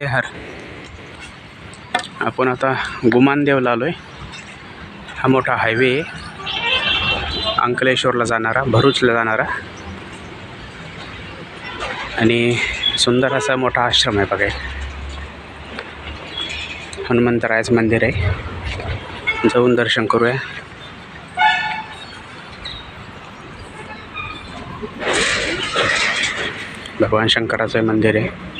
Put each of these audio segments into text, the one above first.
हर. आपण आता गुमानदेवला आलो आहे हा मोठा हायवे आहे. अंकलेश्वरला जाणारा भरूचला जाणारा. आणि सुंदर असा मोठा आश्रम आहे बघा एक. हनुमंतरायचं मंदिर आहे. जाऊन दर्शन करूया. भगवान शंकराचं मंदिर आहे.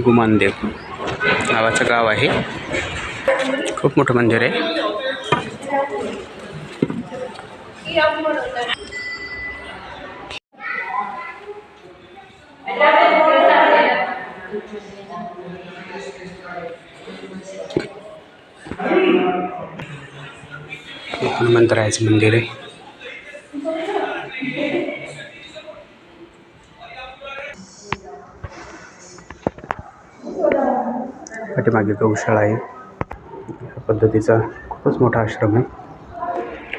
गुमानदेव नावाचं गाव आहे. खूप मोठं मंदिर आहे. हनुमंतरायचं मंदिर आहे. पाठीमागे गौशाळा आहे. या पद्धतीचा खूपच मोठा आश्रम आहे.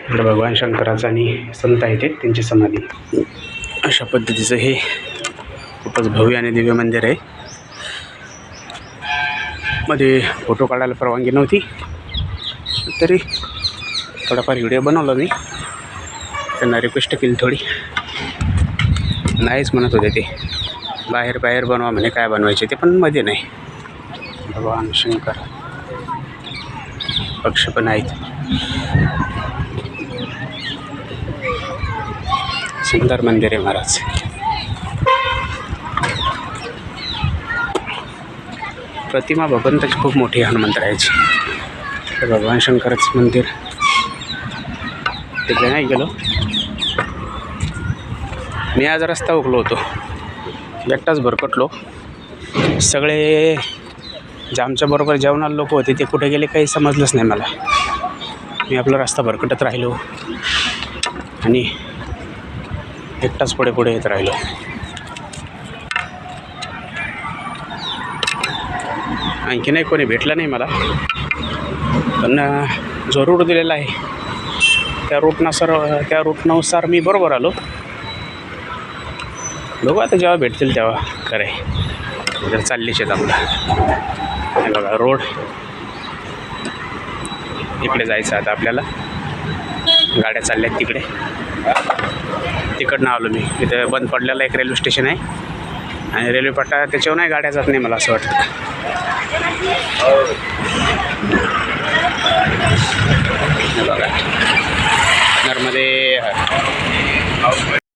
इकडे भगवान शंकराचा आणि संत आहे ते त्यांची समाधी. अशा पद्धतीचं हे खूपच भव्य आणि दिव्य मंदिर आहे. मध्ये फोटो काढायला परवानगी नव्हती. तरी थोडाफार व्हिडिओ बनवला मी. त्यांना रिक्वेस्ट केली थोडी. नाहीच म्हणत होते ते. बाहेर बाहेर बनवा म्हणे काय बनवायचे ते पण मध्ये नाही. भगवान शंकर पक्ष पण आहेत. सुंदर मंदिर आहे महाराज. प्रतिमा भगवंताची खूप मोठी आहे हनुमंतरायाची भगवान शंकराचं मंदिर. तिकडे नाही गेलो. मी आज रस्ता उकलो होतो एकटाच भरकटलो. सगळे जे आमच्याबरोबर जेवणारे लोक होते ते कुठे गेले काही समजलंच नाही मला. मी आपला रस्ता भरकटत राहिलो. आणि एकटाच पुढे पुढे येत राहिलो. आणखी नाही कोणी भेटलं नाही मला. पण जरूर जो रूट दिलेला आहे त्या रूटनुसार त्या रूटनुसार मी बरोबर आलो. बघू आता जेव्हा भेटतील तेव्हा. खरं आहे. जर चाललीच आपला. हे बघा रोड. इकडे जायचं आता आपल्याला. गाड्या चालल्यात तिकडे. तिकडनं आलो मी. इथे बंद पडलेलं एक रेल्वे स्टेशन आहे. आणि रेल्वे पट्टा त्याच्यावर नाही गाड्या जात नाही मला असं वाटतं. बघा.